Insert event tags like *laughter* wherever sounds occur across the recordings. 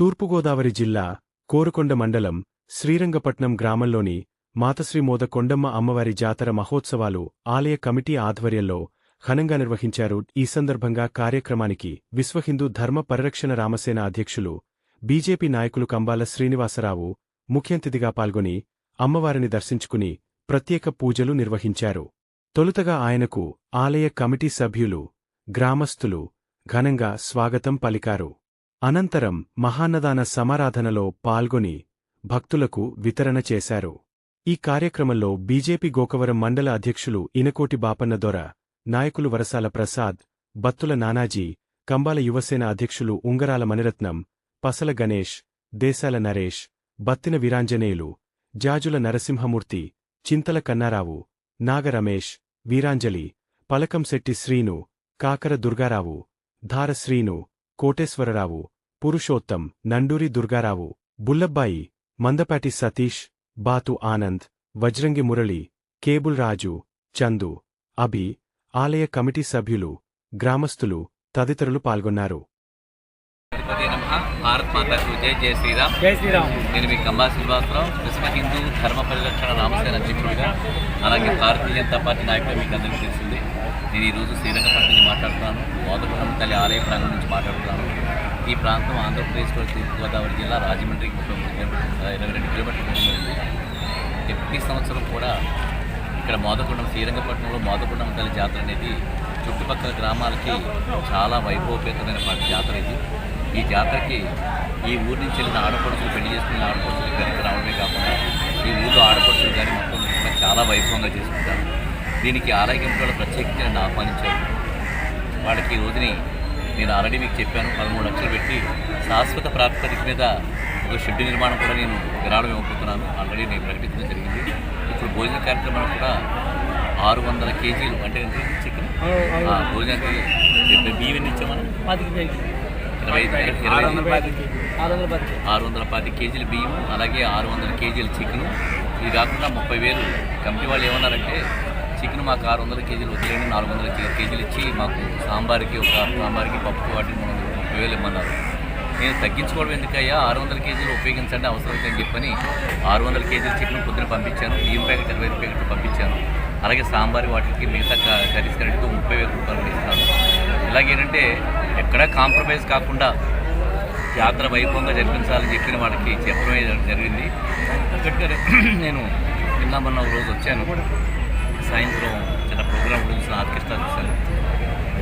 తూర్పుగోదావరి జిల్లా కోరుకొండ మండలం శ్రీరంగపట్నం గ్రామంలోని మాతశ్రీమోద కొండమ్మ అమ్మవారి జాతర మహోత్సవాలు ఆలయ కమిటీ ఆధ్వర్యంలో ఘనంగా నిర్వహించారు. ఈ సందర్భంగా కార్యక్రమానికి విశ్వహిందూ ధర్మ పరిరక్షణ రామసేన అధ్యక్షులు బీజేపీ నాయకులు కంబాల శ్రీనివాసరావు ముఖ్యంతిథిగా పాల్గొని అమ్మవారిని దర్శించుకుని ప్రత్యేక పూజలు నిర్వహించారు. తొలుతగా ఆయనకు ఆలయ కమిటీ సభ్యులు గ్రామస్థులు ఘనంగా స్వాగతం పలికారు. అనంతరం మహాన్నదాన సమారాధనలో పాల్గొని భక్తులకు వితరణ చేశారు. ఈ కార్యక్రమంలో బీజేపీ గోకవరం మండల అధ్యక్షులు ఇనకోటి బాపన్న దొర నాయకులు వరసాల ప్రసాద్ బత్తుల నానాజీ కంబాల యువసేన అధ్యక్షులు ఉంగరాల మణిరత్నం పసల గణేష్ దేశాల నరేష్ బత్తిన వీరాంజనేయులు జాజుల నరసింహమూర్తి చింతల కన్నారావు నాగరమేష్ వీరాంజలి పలకంశెట్టి శ్రీను కాకర దుర్గారావు ధార శ్రీను కోటేశ్వరరావు పురుషోత్తం నండూరి దుర్గారావు బుల్లబ్బాయి మందపాటి సతీష్ బాతు ఆనంద్ వజ్రంగి మురళి కేబుల్ రాజు చందు అభి ఆలయ కమిటీ సభ్యులు గ్రామస్థులు తదితరులు పాల్గొన్నారు. భారత్ మాతాకు జై జై శ్రీరామ్. జై శ్రీరామ్. నేను మీ కంబా శ్రీనివాసరావు విశ్వ హిందూ ధర్మ పరిరక్షణ రామసేన అధ్యక్షుడిగా అలాగే భారతీయ జనతా పార్టీ నాయకుడు మీకు అందరికీ తెలిసింది నేను ఈరోజు శ్రీరంగపట్నం నుంచి మాట్లాడుతున్నాను. మోదపురం తల్లి ఆలయ ప్రాంగణం నుంచి మాట్లాడుతున్నాను. ఈ ప్రాంతం ఆంధ్రప్రదేశ్లో తూర్పుగోదావరి జిల్లా రాజమండ్రికి ముప్పై మూడు కిలోమీటర్లు ఇరవై రెండు కిలోమీటర్ల ఉంది. ప్రతి సంవత్సరం కూడా ఇక్కడ మోదకొండం శ్రీరంగపట్నంలో మోదకొండం తల్లి జాతర అనేది చుట్టుపక్కల గ్రామాలకి చాలా వైభవపేతమైన జాతర ఇది. ఈ జాతరకి ఈ ఊరి నుంచి వెళ్ళిన ఆడపడుచులు పెళ్ళి చేసుకున్న ఆడపడుచులు ఇక్కడికి రావడమే కాకుండా ఈ ఊళ్ళో ఆడపడుచులు కానీ మొత్తం కూడా చాలా వైభవంగా చేసుకుంటారు. దీనికి వాళ్ళు ప్రత్యేకించి నన్ను ఆహ్వానించారు. వాళ్ళకి ఈ రోజుని నేను ఆల్రెడీ మీకు చెప్పాను. పదమూడు లక్షలు పెట్టి శాశ్వత ప్రాతిపదిక మీద ఒక షెడ్ నిర్మాణం కూడా నేను విరాళం ఇవ్వబోతున్నాను. ఆల్రెడీ నేను ప్రకటించడం జరిగింది. ఇప్పుడు భోజన కార్యక్రమాలు కూడా ఆరు వందల కేజీలు అంటే చికెన్? ఆ, భోజనానికి బియ్యం ఎన్ని ఆరు వందల పాతి కేజీల బియ్యం అలాగే ఆరు వందల కేజీల చికెన్. ఇది కాకుండా ముప్పై వేలు. కమిటీ వాళ్ళు ఏమన్నారంటే చికెన్ మాకు ఆరు వందల కేజీలు వదిలేండి నాలుగు వందల కేజీలు ఇచ్చి మాకు సాంబార్కి ఒక సాంబార్కి పప్పుకి వాటికి మూడు వందలు ముప్పై వేలు ఇమ్మన్నారు. నేను తగ్గించుకోవడం ఎందుకయ్యా? ఆరు వందల కేజీలు ఉపయోగించండి అవసరం అని చెప్పని ఆరు వందల కేజీల చికెన్ పొద్దున పంపించాను. బియ్యం ప్యాకెట్ ఇరవై ఐదు ప్యాకెట్లు పంపించాను. అలాగే సాంబార్ వాటికి మిగతా కర్రీస్ కరెక్ట్గా ముప్పై వేల రూపాయలు ఇస్తాను ఇలాగేంటంటే ఎక్కడ కాంప్రమైజ్ కాకుండా జాతర వైభవంగా జరిపించాలని చెప్పిన వాళ్ళకి చెప్పడమే జరిగింది. ఎందుకంటే *clears throat* నేను నిన్న మొన్న ఒక రోజు వచ్చాను. సాయంత్రం చిన్న ప్రోగ్రామ్ గురించి ఆర్కెస్ట్రా చూశాను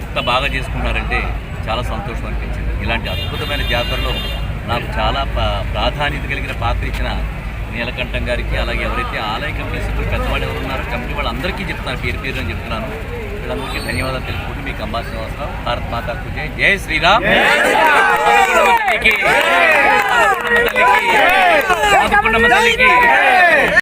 ఎంత బాగా చేసుకున్నారంటే చాలా సంతోషం అనిపించింది. ఇలాంటి అద్భుతమైన జాతరలో నాకు చాలా ప్రాధాన్యత కలిగిన పాత్ర ఇచ్చిన నీలకంఠం గారికి అలాగే ఎవరైతే ఆలయ కమిటీ సభ్యులు పెద్దవాళ్ళు ఎవరున్నారో కమిటీ వాళ్ళందరికీ చెప్తున్నాను పేరు పేరు అని చెప్తున్నాను. వీళ్ళందరికీ ధన్యవాదాలు తెలుపుకుంటూ మీకు అంబా శ్రీనివాసరావు భారత్ మాతాకు జై. జై శ్రీరామ్. తల్లికి